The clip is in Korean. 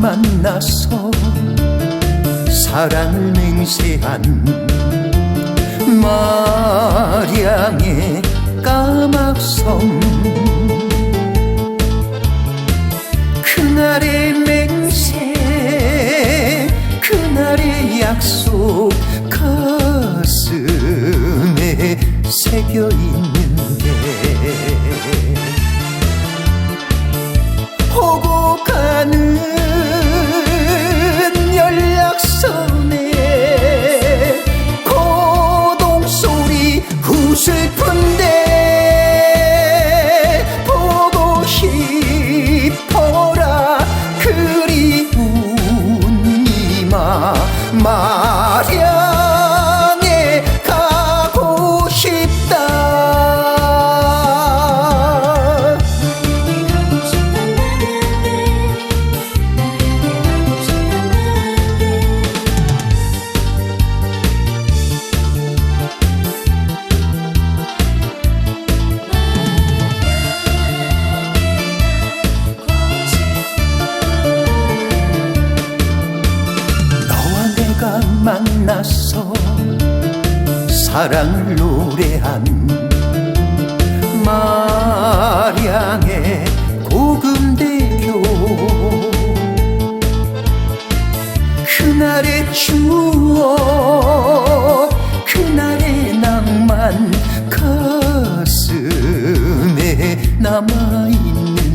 만나서 사랑을 맹세한 마 shake from 사랑을 노래한 마량의 고금대교. 그날의 추억 그날의 낭만 가슴에 남아있는데